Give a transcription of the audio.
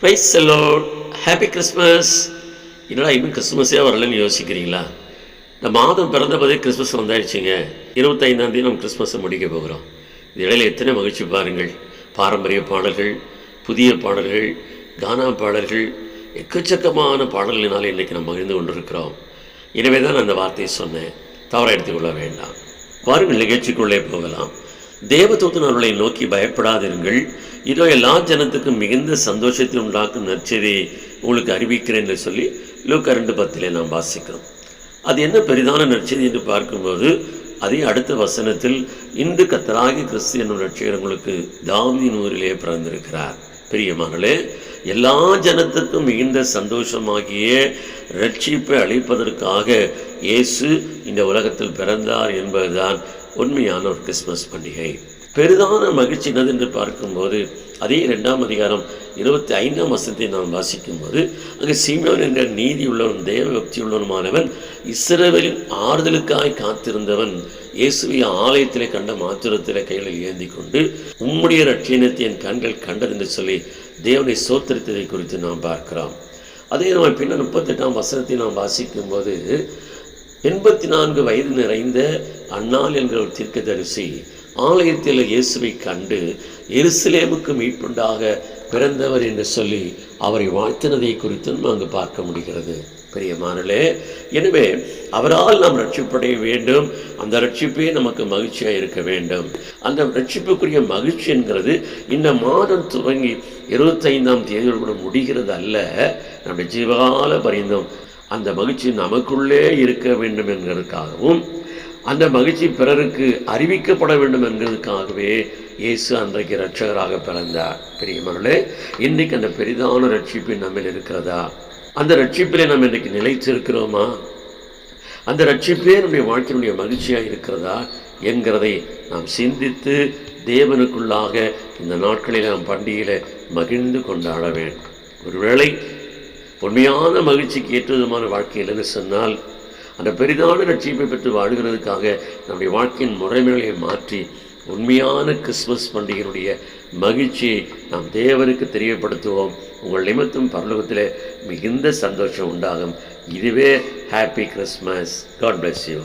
Price Cello happy Christmas என்னடா இன்னும் கிறிஸ்மஸே வரலன்னு யோசிக்கிறீங்களா? இந்த மாதம் பிறந்த போதே கிறிஸ்மஸ் வந்தாயிடுச்சுங்க. இருபத்தைந்தாம் தேதி நம்ம கிறிஸ்மஸை முடிக்க போகிறோம். இது இடையில எத்தனை மகிழ்ச்சி பாருங்கள். பாரம்பரிய பாடல்கள் புதிய பாடல்கள் கானா பாடல்கள் எக்கச்சக்கமான பாடல்களினால் இன்றைக்கி நம்ம மகிழ்ந்து கொண்டிருக்கிறோம். எனவே தான் நான் அந்த வார்த்தையை சொன்னேன். தவற எடுத்துக்கொள்ள வேண்டாம். வாருங்கள் நிகழ்ச்சிக்குள்ளே போகலாம். தேவதூதனவர்களை நோக்கி பயப்படாதிருங்கள். இதோ எல்லா ஜனத்துக்கும் மிகுந்த சந்தோஷத்தை உண்டாக்கும் நற்செய்தியை உங்களுக்கு அறிவிக்கிறேன் என்று சொல்லி லூக்கா ரெண்டு பத்திலே நாம் வாசிக்கிறோம். அது என்ன பெரிதான நற்செய்தி என்று பார்க்கும்போது அதே அடுத்த வசனத்தில் இன்று கத்தராகி கிறிஸ்து என்னும் ரட்சகர் உங்களுக்கு தாவியின் ஊரிலே பிறந்திருக்கிறார். பிரியமானே எல்லா ஜனத்துக்கும் மிகுந்த சந்தோஷமாகிய ரட்சிப்பை அளிப்பதற்காக இயேசு இந்த உலகத்தில் பிறந்தார் என்பதுதான் உண்மையான ஒரு கிறிஸ்மஸ் பண்டிகை. பெரிதான மகிழ்ச்சி என்னது என்று பார்க்கும்போது அதே ரெண்டாம் அதிகாரம் இருபத்தி ஐந்தாம் வசத்தை நாம் வாசிக்கும்போது அங்கே சீமியோன் என்ற நீதி உள்ளவன் தேவ பக்தி உள்ளவனுமானவன் இஸ்ரவேலின் ஆறுதலுக்காய் காத்திருந்தவன் இயேசுவை ஆலயத்திலே கண்ட மாத்திரத்திலே கைகளில் ஏந்தி கொண்டு உம்முடைய ரட்சணத்தை என் கண்கள் கண்டது என்று சொல்லி தேவனை சோத்தரித்ததை குறித்து நாம் பார்க்கிறோம். அதே நம்ம பின்னர் முப்பத்தெட்டாம் வசனத்தை நாம் வாசிக்கும்போது எண்பத்தி நான்கு வயது நிறைந்த அண்ணால் என்கிற ஒரு தீர்க்கதரிசி ஆலயத்தில் இயேசுவை கண்டு எருசலேமுக்கு மீட்புண்டாக பிறந்தவர் என்று சொல்லி அவரை வாழ்த்தினதை குறித்தும் அங்கு பார்க்க முடிகிறது. பிரியமானலே எனவே அவரால் நாம் ரட்சிப்படைய வேண்டும். அந்த ரட்சிப்பே நமக்கு மகிழ்ச்சியாக இருக்க வேண்டும். அந்த ரட்சிப்புக்குரிய மகிழ்ச்சி என்கிறது இந்த மாதம் துவங்கி இருபத்தைந்தாம் தேதியோடு கூட முடிகிறது அல்ல நம்முடைய ஜீவகால பரிந்தும் அந்த மகிழ்ச்சி நமக்குள்ளே இருக்க வேண்டும் என்கிறதுக்காகவும் அந்த மகிழ்ச்சி பிறருக்கு அறிவிக்கப்பட வேண்டும் என்கிறதுக்காகவே இயேசு அன்றைக்கு ரட்சகராக பிறந்தார். பெரியமர்களே இன்றைக்கு அந்த பெரிதான ரட்சிப்பு நம்மில் இருக்கிறதா? அந்த ரட்சிப்பிலே நம்ம இன்றைக்கு நிலைத்திருக்கிறோமா? அந்த ரட்சிப்பே நம்முடைய வாழ்க்கையினுடைய மகிழ்ச்சியாக இருக்கிறதா என்கிறதை நாம் சிந்தித்து தேவனுக்குள்ளாக இந்த நாட்களில் நாம் பண்டிகையில் மகிழ்ந்து கொண்டாட வேண்டும். ஒருவேளை உண்மையான மகிழ்ச்சிக்கு ஏற்றவிதமான வாழ்க்கை இல்லைன்னு சொன்னால் அந்த பெரிதான ரட்சிப்பை பெற்று வாழ்கிறதுக்காக நம்முடைய வாழ்க்கையின் முறைமைகளை மாற்றி உண்மையான கிறிஸ்மஸ் பண்டிகையினுடைய மகிழ்ச்சியை நாம் தேவனுக்கு தெரியப்படுத்துவோம். உங்கள் நிமித்தம் பரலோகத்தில் மிகுந்த சந்தோஷம் உண்டாகும். இதுவே happy Christmas God bless you